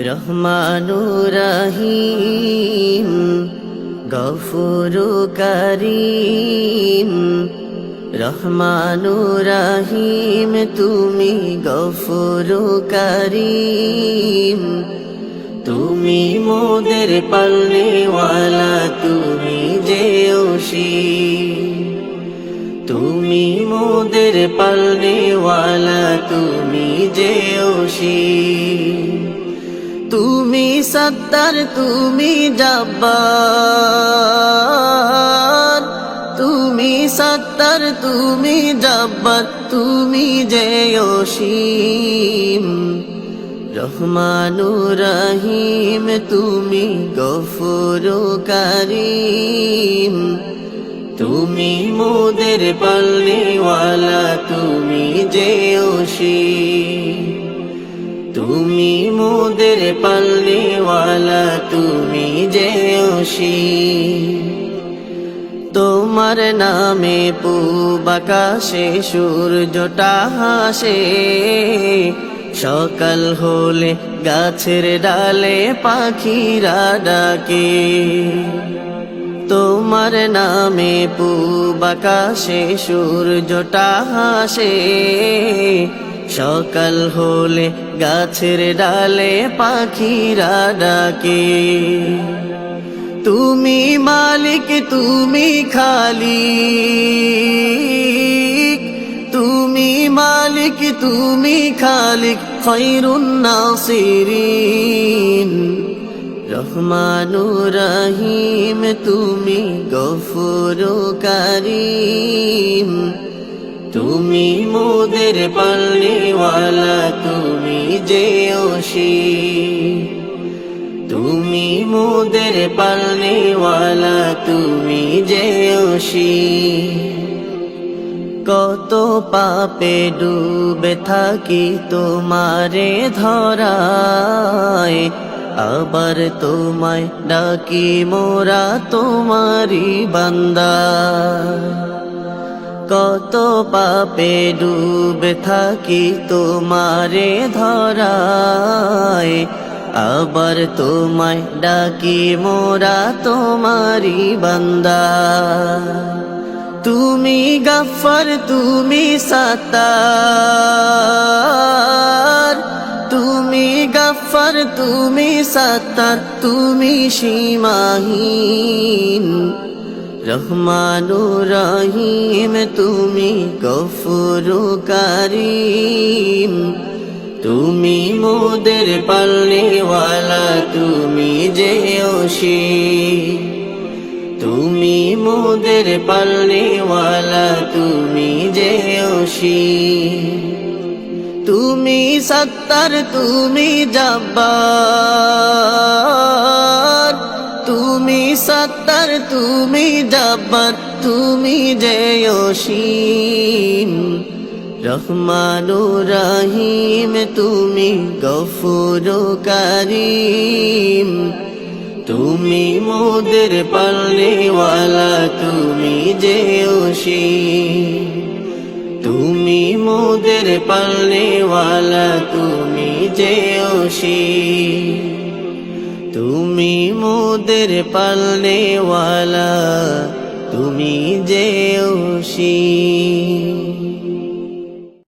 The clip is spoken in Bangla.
রহমানু রহিম গফুরু করিম রহমানু রহিম তুমি গফুরু করিম তুমি মোদের পাল্লেওয়ালা তুমি যে তুমি মোদের পাল্লেওয়ালা তুমি যে ওশি তুমি সত্তর, তুমি জব্বার। তুমি সত্তর, তুমি জব্বার, তুমি যে অসীম। রহমানু রহিম তুমি গফুর করিম তুমি মোদের পাল্লেওয়ালা তুমি যে তুমি মোদের পাল্লেওয়ালা তুমি যে ওশি তোমার নামে পুবাকাশে সূর্যটা হাসে। সকাল হলে গাছের ডালে পাখিরা ডাকে। তোমার নামে পুবাকাশে সূর্যটা হাসে। সকাল হলে গাছের ডালে পাখিরা ডাকে। তুমি মালিক, তুমি খালি তুমি মালিক, তুমি খালিক, খৈরুন নাসিরিন। রহমানু রহিম, তুমি গফুর করিম তুমি মোদের পাল্লেওয়ালা তুমি যে ওশি তুমি মোদের পাল্লেওয়ালা তুমি যে ওশি কত পাপে ডুবে থাকি তোমারে ধরায়, আবার তোমায় ডাকি মোরা তোমারি বান্দা। কত পাপে ডুবে থাকি তোমারে ধরায়। আবার তোমায় ডাকি মোরা তোমারি বান্দা। তুমি গফর তুমি সত্তার। তুমি গফর তুমি সত্তার, তুমি সীমাহীন। রহমানু রহিম তুমি গফুরু করিম তুমি মোদের পাল্লেওয়ালা তুমি যে তুমি মোদের পাল্লেওয়ালা তুমি যে তুমি সত্তর, তুমি জব্বার। তুমি সত্তর, তুমি জব্বার, তুমি যে অসীম। রহমানু রহিম, তুমি গফুর করিম তুমি মোদের পাল্লেওয়ালা তুমি যে অসীম। তুমি মোদের পাল্লেওয়ালা তুমি যে তুমি মোদের পালনে তুমি যে ওশি